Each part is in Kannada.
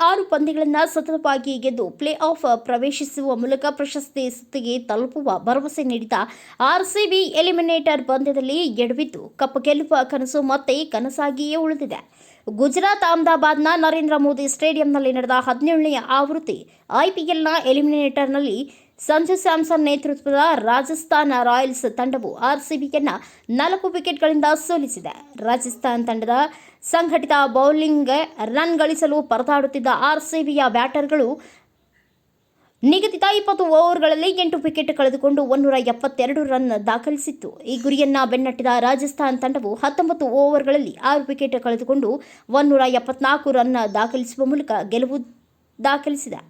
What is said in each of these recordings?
ಆರು ಪಂದ್ಯಗಳನ್ನು ಸತತವಾಗಿ ಗೆದ್ದು ಪ್ಲೇ ಆಫ್ ಪ್ರವೇಶಿಸುವ ಮೂಲಕ ಪ್ರಶಸ್ತಿ ಸುತ್ತಿಗೆ ತಲುಪುವ ಭರವಸೆ ನೀಡಿದ ಆರ್ಸಿಬಿ ಎಲಿಮಿನೇಟರ್ ಪಂದ್ಯದಲ್ಲಿ ಎಡವಿದ್ದು ಕಪ್ ಗೆಲ್ಲುವ ಕನಸು ಮತ್ತೆ ಕನಸಾಗಿಯೇ ಉಳಿದಿದೆ. ಗುಜರಾತ್, ಅಹಮದಾಬಾದ್ನ ನರೇಂದ್ರ ಮೋದಿ ಸ್ಟೇಡಿಯಂನಲ್ಲಿ ನಡೆದ ಹದಿನೇಳನೆಯ ಆವೃತ್ತಿ ಐಪಿಎಲ್ನ ಎಲಿಮಿನೇಟರ್ನಲ್ಲಿ ಸಂಜು ಸ್ಯಾಮ್ಸನ್ ನೇತೃತ್ವದ ರಾಜಸ್ಥಾನ ರಾಯಲ್ಸ್ ತಂಡವು ಆರ್ಸಿಬಿಯನ್ನ ನಾಲ್ಕು ವಿಕೆಟ್ಗಳಿಂದ ಸೋಲಿಸಿದೆ. ರಾಜಸ್ಥಾನ್ ತಂಡದ ಸಂಘಟಿತ ಬೌಲಿಂಗ್ ರನ್ ಗಳಿಸಲು ಪರದಾಡುತ್ತಿದ್ದ ಆರ್ಸಿಬಿಯ ಬ್ಯಾಟರ್ಗಳು ನಿಗದಿತ ಇಪ್ಪತ್ತು ಓವರ್ಗಳಲ್ಲಿ ಎಂಟು ವಿಕೆಟ್ ಕಳೆದುಕೊಂಡು ಒನ್ನೂರ ಎಪ್ಪತ್ತೆರಡು ರನ್ ದಾಖಲಿಸಿತ್ತು. ಈ ಗುರಿಯನ್ನ ಬೆನ್ನಟ್ಟಿದ ರಾಜಸ್ಥಾನ್ ತಂಡವು ಹತ್ತೊಂಬತ್ತು ಓವರ್ಗಳಲ್ಲಿ ಆರು ವಿಕೆಟ್ ಕಳೆದುಕೊಂಡು ಒನ್ನೂರ ಎಪ್ಪತ್ನಾಲ್ಕು ರನ್ ದಾಖಲಿಸುವ ಮೂಲಕ ಗೆಲುವು ದಾಖಲಿಸಿದೆ.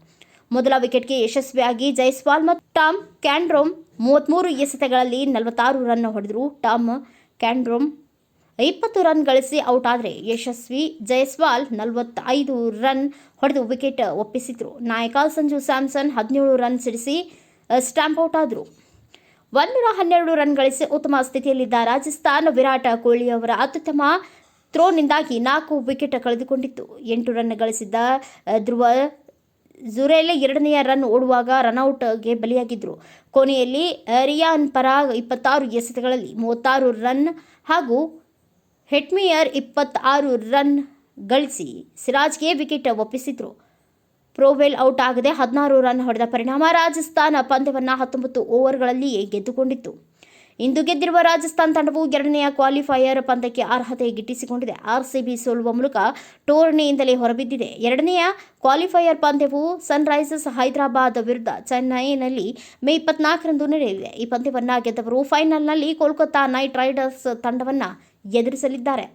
ಮೊದಲ ವಿಕೆಟ್ಗೆ ಯಶಸ್ವಿಯಾಗಿ ಜೈಸ್ವಾಲ್ ಮತ್ತು ಟಾಮ್ ಕ್ಯಾಂಡ್ರೋಮ್ ಮೂವತ್ತ್ಮೂರು ಎಸೆತಗಳಲ್ಲಿ ನಲವತ್ತಾರು ರನ್ ಹೊಡೆದರು. ಟಾಮ್ ಕ್ಯಾಂಡ್ರೋಮ್ ಇಪ್ಪತ್ತು ರನ್ ಗಳಿಸಿ ಔಟ್ ಆದರೆ ಯಶಸ್ವಿ ಜಯಸ್ವಾಲ್ ನಲವತ್ತೈದು ರನ್ ಹೊಡೆದು ವಿಕೆಟ್ ಒಪ್ಪಿಸಿದ್ರು. ನಾಯಕ ಸಂಜು ಸ್ಯಾಮ್ಸನ್ ಹದಿನೇಳು ರನ್ ಸಿಡಿಸಿ ಸ್ಟ್ಯಾಂಪ್ ಔಟ್ ಆದರು. ಒಂದೂರ ಹನ್ನೆರಡು ರನ್ ಗಳಿಸಿ ಉತ್ತಮ ಸ್ಥಿತಿಯಲ್ಲಿದ್ದ ರಾಜಸ್ಥಾನ್ ವಿರಾಟ್ ಕೊಹ್ಲಿ ಅವರ ಅತ್ಯುತ್ತಮ ಥ್ರೋನಿಂದಾಗಿ ನಾಲ್ಕು ವಿಕೆಟ್ ಕಳೆದುಕೊಂಡಿತ್ತು. ಎಂಟು ರನ್ ಗಳಿಸಿದ್ದ ಧ್ರುವ ಜುರೇಲೆ ಎರಡನೆಯ ರನ್ ಓಡುವಾಗ ರನ್ಔಟ್ಗೆ ಬಲಿಯಾಗಿದ್ದರು ಕೊನೆಯಲ್ಲಿ ರಿಯಾನ್ ಪರಾಗ್ ಇಪ್ಪತ್ತಾರು ಎಸೆತಗಳಲ್ಲಿ ಮೂವತ್ತಾರು ರನ್ ಹಾಗೂ ಹೆಟ್ಮಿಯರ್ ಇಪ್ಪತ್ತಾರು ರನ್ ಗಳಿಸಿ ಸಿರಾಜ್ಗೆ ವಿಕೆಟ್ ಒಪ್ಪಿಸಿದ್ರು. ಪ್ರೋವೆಲ್ ಔಟ್ ಆಗದೆ ಹದಿನಾರು ರನ್ ಹೊಡೆದ ಪರಿಣಾಮ ರಾಜಸ್ಥಾನ ಪಂದ್ಯವನ್ನು ಹತ್ತೊಂಬತ್ತು ಓವರ್ಗಳಲ್ಲಿಯೇ ಗೆದ್ದುಕೊಂಡಿತ್ತು. ಇಂದು ಗೆದ್ದಿರುವ ರಾಜಸ್ಥಾನ ತಂಡವು ಎರಡನೆಯ ಕ್ವಾಲಿಫೈಯರ್ ಪಂದ್ಯಕ್ಕೆ ಅರ್ಹತೆ ಗಿಟ್ಟಿಸಿಕೊಂಡಿದೆ. ಆರ್ಸಿಬಿ ಸೋಲುವ ಮೂಲಕ ಟೂರ್ನಿಯಿಂದಲೇ ಹೊರಬಿದ್ದಿದೆ. ಎರಡನೆಯ ಕ್ವಾಲಿಫೈಯರ್ ಪಂದ್ಯವು ಸನ್ರೈಸರ್ಸ್ ಹೈದರಾಬಾದ್ ವಿರುದ್ಧ ಚೆನ್ನೈನಲ್ಲಿ ಮೇ ಇಪ್ಪತ್ನಾಲ್ಕರಂದು ನಡೆಯಲಿದೆ. ಈ ಪಂದ್ಯವನ್ನು ಗೆದ್ದವರು ಫೈನಲ್ನಲ್ಲಿ ಕೋಲ್ಕತ್ತಾ ನೈಟ್ ರೈಡರ್ಸ್ ತಂಡವನ್ನು ಎದುರಿಸಲಿದ್ದಾರೆ.